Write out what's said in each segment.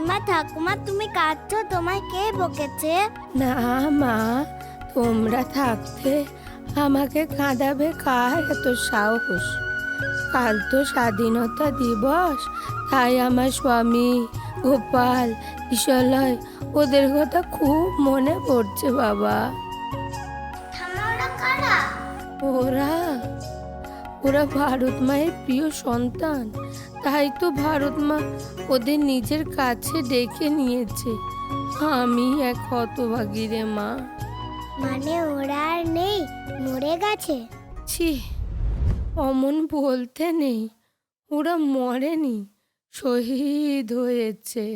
এমা ঠাকুমা তুমি কাঁদছো তোমায় কে বকেছে? না মা তোমরা থাকতে আমাকে কাঁদাবে কার এত সাহস? কাল তো স্বাধীনতা দিবস তাই আমার স্বামী গোপাল ঈশ্বলয় ওদের কথা খুব মনে পড়ছে বাবা। ওরা ওরা ভারত মায়ের প্রিয় সন্তান তাই তো ভারত মা ওদের নিজের কাছে ডেকে নিয়েছে। আমি এক হতভাগী রে মা। মানে ওরা আর নেই মরে গেছে। ছি অমন বলতে নেই ওরা মরেনি শহীদ হয়েছে।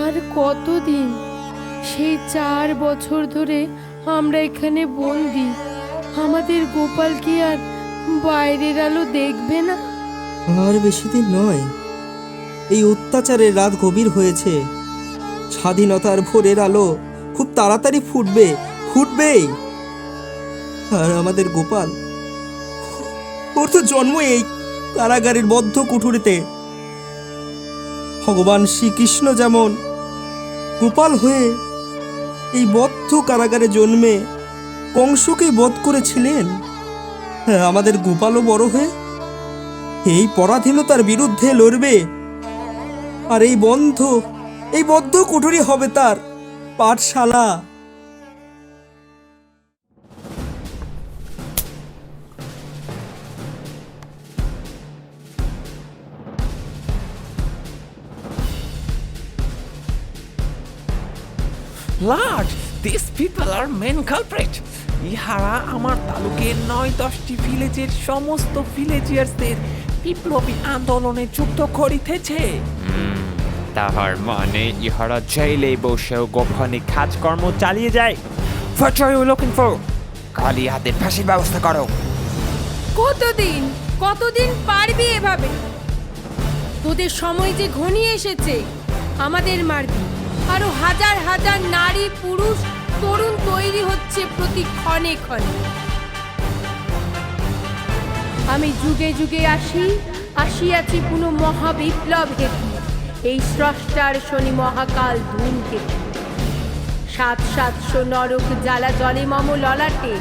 আর কতদিন? সেই চার বছর ধরে আমরা এখানে বন্দি। আমাদের গোপাল কি আর বাইরের আলো দেখবে না? আর বেশি দিন নয়। এই অত্যাচারের রাত গভীর হয়েছে। স্বাধীনতার ভোরের আলো খুব তাড়াতাড়ি ফুটবে, ফুটবেই। আর আমাদের গোপাল, ওর তো জন্ম এই কারাগারের বদ্ধ কুঠুরিতে। ভগবান শ্রীকৃষ্ণ যেমন গোপাল হয়ে এই বদ্ধ কারাগারে জন্মে কংসকে বধ করেছিলেন হ্যাঁ, আমাদের গোপালও বড় হয়ে এই পরাধীনতার বিরুদ্ধে লড়বে। আর এই বন্ধ এই বদ্ধ কুঠুরি হবে তার পাঠশালা। Lord, this people R men culprit. ইহারা আমার তালুকের নয় দশটি ভিলেজের সমস্ত ভিলেজিয়ার্সদের বিপ্লবী আন্দোলনে যুক্ত করিতেছে। তাহার মানে ইহারা জেলে বসেও গোপনে কাজকর্ম চালিয়ে যায়। What are you looking for? কালি হাতের ফাঁসির ব্যবস্থা করো। কতদিন? কতদিন পারবি এভাবে? তোদের সময় যে ঘনিয়ে এসেছে আমাদের মারবি আরও হাজার হাজার নারী, পুরুষ, তরুণ তৈরি হচ্ছে প্রতি ক্ষণে ক্ষণে। আমি যুগে যুগে আসি, আসিয়াছি কোনো মহাবিপ্লব হেতু। এই স্রষ্টার শনি মহাকাল ধূমকেতু সাত সাতশো নরক জ্বালা জলে মম ললাটে,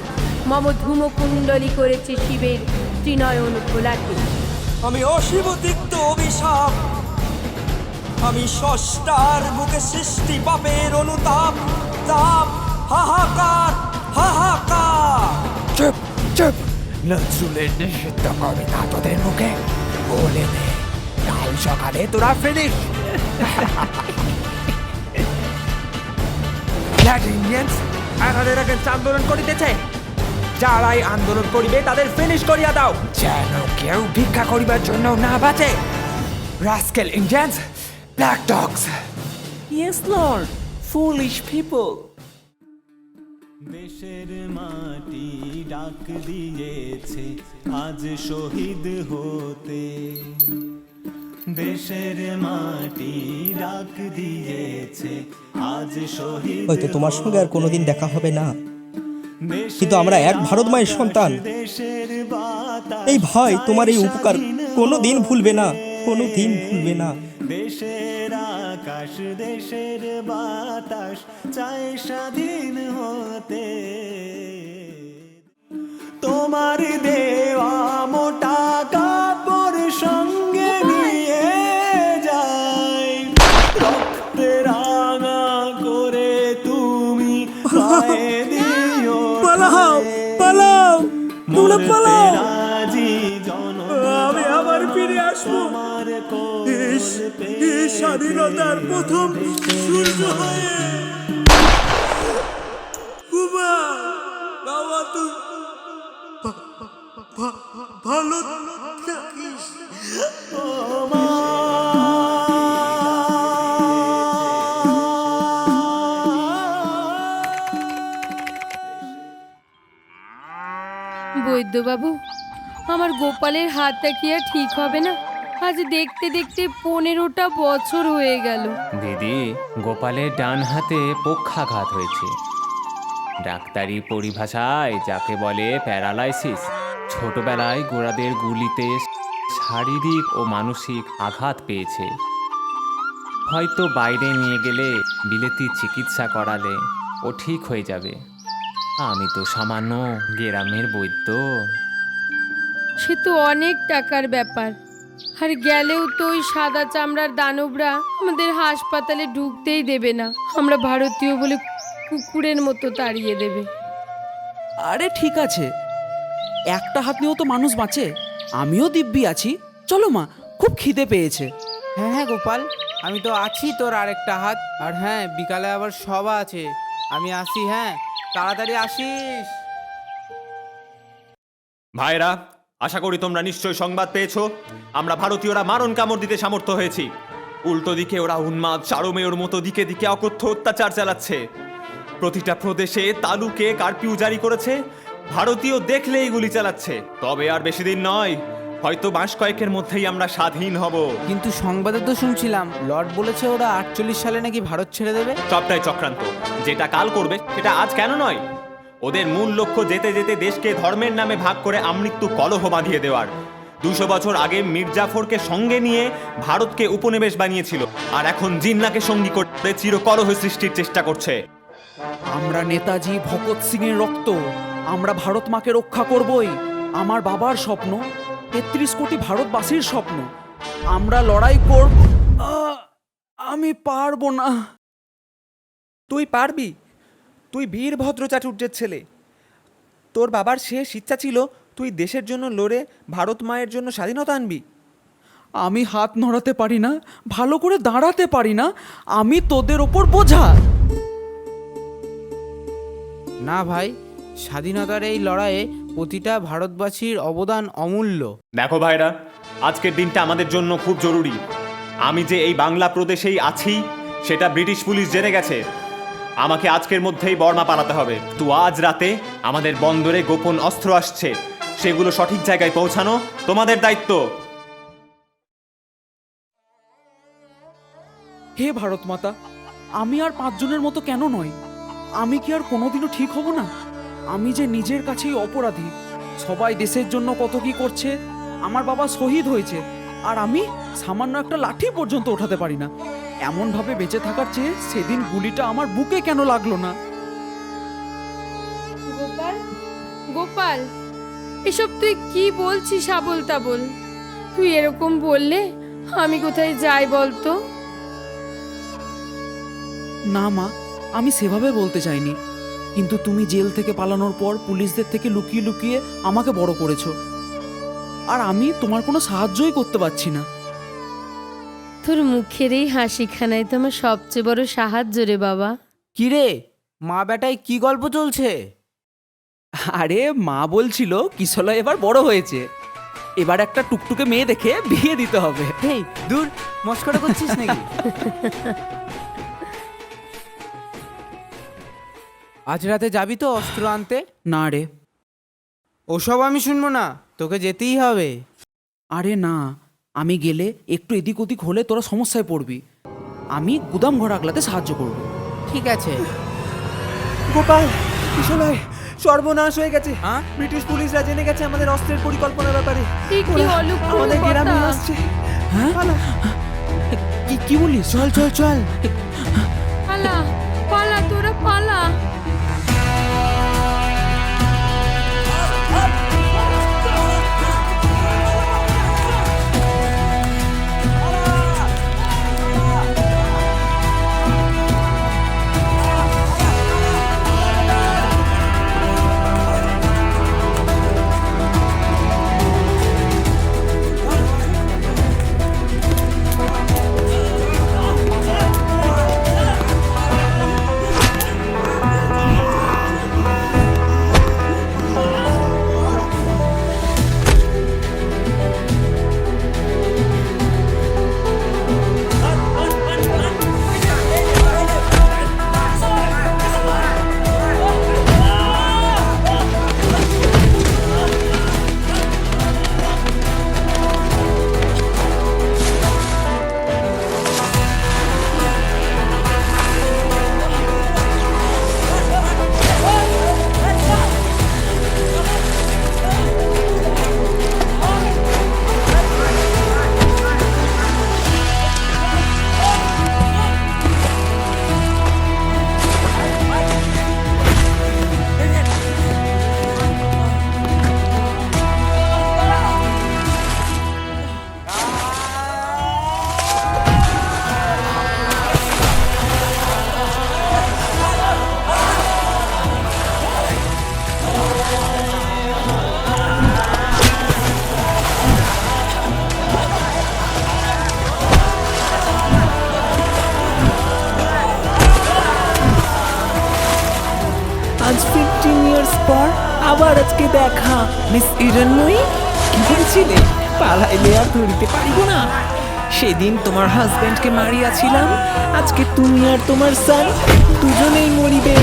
মম ধূমকুণ্ডলী করেছে শিবের ত্রিনয়ন ঘোলাটে আমি অশিবতিক্ত অভিশাপ আমি ষষ্ঠার বুকে সৃষ্টি, পাপের অনুতাপ, তাপ, হাহাকার হাহাকার। চুপ চুপ। নজরুলের নিষিদ্ধ না তোদের মুখে। বলে দে কাল সকালে তোরা ফিনিশ ইন্ডিয়ান্স আমাদের আন্দোলন করিতেছে। যারাই আন্দোলন করিবে, তাদের ফিনিশ করিয়া দাও। যেন কেউ ভিক্ষা করিবার জন্য না বাঁচে। Rascal Indians black dogs yes lord foolish people দেশের মাটি ডাক দিয়েছে আজ শহীদ হতে। দেশের মাটি ডাক দিয়েছে আজ শহীদ হয়তো তোমার সঙ্গে আর কোনোদিন দেখা হবে না। কিন্তু আমরা এক ভারত মায়ের সন্তান। এই ভাই তোমার এই উপকার কোনোদিন ভুলবে না। কোনোদিন ভুলবে না। দেশের আকাশ দেশের বাতাস চাই স্বাধীন হতে। তোমার দেওয়া মোটা কাপড় সঙ্গে নিয়ে যাই। রক্তে রাঙা করে তুমি গায়ে দিও পালাও পালাও তোমরা পালাও। আমি আবার ফিরে আসব। স্বাধীনতার প্রথম সূর্য হয়ে। ভালো বৈদ্যবাবু আমার গোপালের হাতটা কি আর ঠিক হবে না? আজ দেখতে দেখতে পনেরোটা বছর হয়ে গেল। দিদি গোপালের ডান হাতে পক্ষাঘাত হয়েছে। ডাক্তারি পরিভাষায় যাকে বলে প্যারালাইসিস ছোটবেলায় গোড়াদের গুলিতে শারীরিক ও মানসিক আঘাত পেয়েছে। হয়তো বাইরে নিয়ে গেলে বিলেতি চিকিৎসা করালে ও ঠিক হয়ে যাবে। আমি তো সামান্য গ্রামের বৈদ্য। সে তো অনেক টাকার ব্যাপার। আর গেলেও তো ওই সাদা চামড়ার দানবরা আমাদের হাসপাতালে ঢুকতেই দেবে না। আমরা ভারতীয় বলে কুকুরের মতো তাড়িয়ে দেবে। আরে ঠিক আছে। একটা হাত নিয়েও তো মানুষ বাঁচে। আমিও দিব্যি আছি। চলো মা খুব খিদে পেয়েছে। হ্যাঁ হ্যাঁ গোপাল আমি তো আছি তোর আরেকটা হাত। আর হ্যাঁ বিকালে আবার সভা আছে। আমি আসি হ্যাঁ। তাড়াতাড়ি আসিস। ভাইরা আশা করি তোমরা নিশ্চয়ই সংবাদ পেয়েছ। আমরা ভারতীয়রা মারণ কামড় দিতে সামর্থ্য হয়েছি। উল্টো দিকে ওরা উন্মাদ চারমেয়র মতো দিকে দিকে অকথ্য অত্যাচার চালাচ্ছে। প্রতিটা প্রদেশে তালুকে কারফিউ জারি করেছে। ভারতীয় দেখলেই গুলি চালাচ্ছে। তবে আর বেশি দিন নয় হয়তো মাস কয়েকের মধ্যেই আমরা স্বাধীন হব। কিন্তু সংবাদে তো শুনছিলাম লর্ড বলেছে ওরা আটচল্লিশ সালে নাকি ভারত ছেড়ে দেবে। সবটাই চক্রান্ত। যেটা কাল করবে সেটা আজ কেন নয়? ওদের মূল লক্ষ্য যেতে যেতে দেশকে ধর্মের নামে ভাগ করে আমৃত্যু কলহ বাঁধিয়ে দেওয়ার। দুশো বছর আগে মির্জাফরকে সঙ্গে নিয়ে ভারতকে উপনিবেশ বানিয়েছিল আর এখন জিন্নাকে সঙ্গী করতে চিরকলহ সৃষ্টির চেষ্টা করছে। আমরা নেতাজি ভগৎ সিং এর রক্ত আমরা ভারত মাকে রক্ষা করবই আমার বাবার স্বপ্ন তেত্রিশ কোটি ভারতবাসীর স্বপ্ন আমরা লড়াই করব আহ, আমি পারব না। তুই পারবি? তুই বীরভদ্র চাটুর্যের ছেলে। তোর বাবার শেষ ইচ্ছা ছিল তুই দেশের জন্য লড়ে ভারত মায়ের জন্য স্বাধীনতা আনবি। আমি হাত নড়াতে পারি না ভালো করে দাঁড়াতে পারি না আমি তোদের ওপর বোঝা। না ভাই স্বাধীনতার এই লড়াইয়ে প্রতিটা ভারতবাসীর অবদান অমূল্য। দেখো ভাইরা আজকের দিনটা আমাদের জন্য খুব জরুরি। আমি যে এই বাংলা প্রদেশেই আছি সেটা ব্রিটিশ পুলিশ জেনে গেছে। আমাকে আজকের মধ্যেই বর্মা পালাতে হবে। তো আজ রাতে আমাদের বন্দরে গোপন অস্ত্র আসছে। সেগুলো সঠিক জায়গায় পৌঁছানো তোমাদের দায়িত্ব। হে ভারত মাতা, আমি আর পাঁচজনের মতো কেন নয় আমি কি আর কোনোদিনও ঠিক হব না? আমি যে নিজের কাছেই অপরাধী, সবাই দেশের জন্য কত কি করছে, আমার বাবা শহীদ হয়েছে, আর আমি সামান্য একটা লাঠি পর্যন্ত ওঠাতে পারি না। এমনভাবে বেঁচে থাকার চেয়ে সেদিন গুলিটা আমার বুকে কেন লাগল না? গোপাল গোপাল এসব তুই কি বলছিস আবল তাবল? তুই এরকম বললে আমি কোথায় যাই বলতো? না মা আমি সেভাবে বলতে চাইনি। কিন্তু তুমি জেল থেকে পালানোর পর পুলিশদের থেকে লুকিয়ে লুকিয়ে আমাকে বড় করেছ। আর আমি তোমার কোনো সাহায্যই করতে পারছি না। তোর মুখের এই হাসিখানায় তো আমার সবচেয়ে বড় সাহায্য রে বাবা। কিরে, মা বেটায় কি গল্প চলছে? আরে, মা বলছিল কিশলয় এবার বড় হয়েছে। এবার একটা টুকটুকে মেয়ে দেখে বিয়ে দিতে হবে। হেই দূর মস্করা করছিস নাকি? আজ রাতে যাবি তো অস্ত্র আনতে? না রে। ওসব আমি শুনব না, তোকে যেতেই হবে। আরে না আমি গেলে একটু এদিক ওদিক হলে তোরা সমস্যায় পড়বি। আমি গুদাম ঘর আগলাতে সাহায্য করব। ঠিক আছে। গোপাল সর্বনাশ হয়ে গেছে। হ্যাঁ? ব্রিটিশ পুলিশরা জেনে গেছে আমাদের অস্ত্রের পরিকল্পনার ব্যাপারে। কি ওরা আমাদের গ্রামে আসছে। হ্যাঁ? কি কি বলিস? চল চল চল। পালা পালা তোরা পালা। কি করেছিলে পালাইলে আর ধরিতে পারিব না। সেদিন তোমার হাজবেন্ডকে মারিয়াছিলাম, আজকে তুমি আর তোমার সান দুজনেই মরিবে।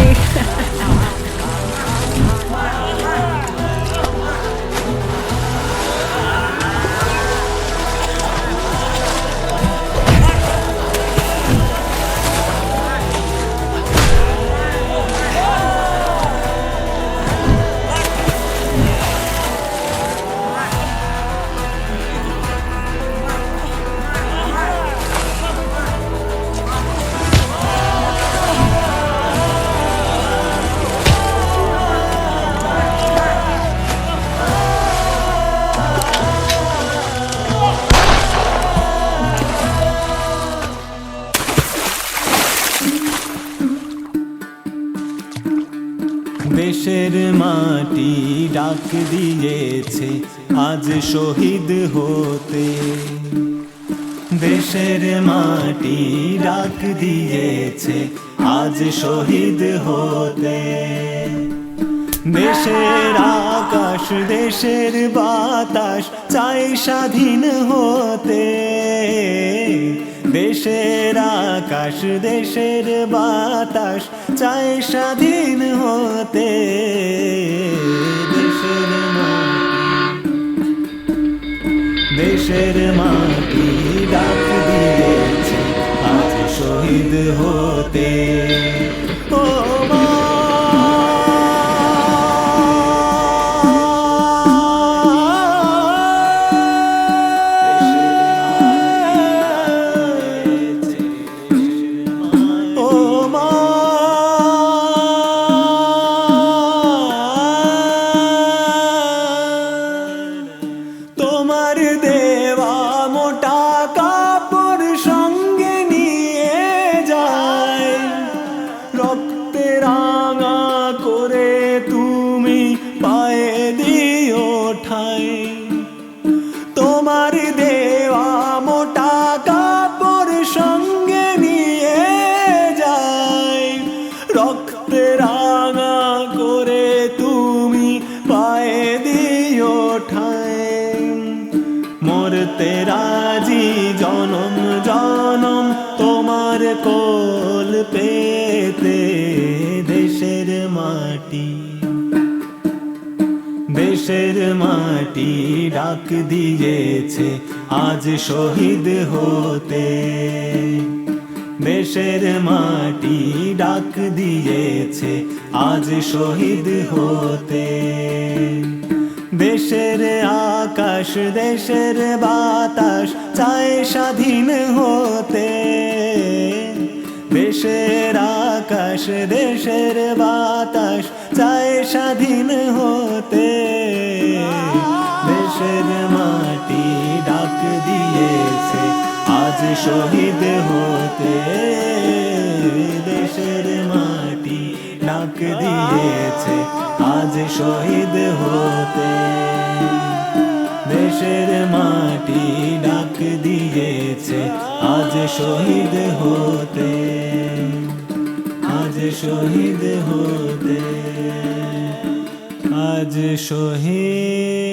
ডাক দিয়েছে, আজ শহীদ হতে। দেশের মাটি ডাক দিয়েছে, আজ শহীদ হতে। দেশের আকাশ, দেশের বাতাস, চাই স্বাধীন হতে। দেশের আকাশ, দেশের বাতাস, চাই স্বাধীন হতে। দেশের মাটি দেশের মাটি ডাক দিয়েছে আজ শহীদ হতে। পেতে দেশের মাটি। দেশের মাটি ডাক দিয়েছে, আজ শহীদ হতে। দেশের মাটি ডাক দিয়েছে, আজ শহীদ হতে। দেশের আকাশ, দেশের বাতাস চায় স্বাধীন হতে। দেশের আকাশ, দেশের বাতাস চায় স্বাধীন হতে। দেশের মাটি ডাক দিয়েছে, আজ শহীদ হতে। দেশের মাটি ডাক দিয়েছে, আজ শহীদ হতে। দেশের মাটি ডাক দিয়েছে, আজ শহীদ হতে। শহীদ হতে আজ শহীদ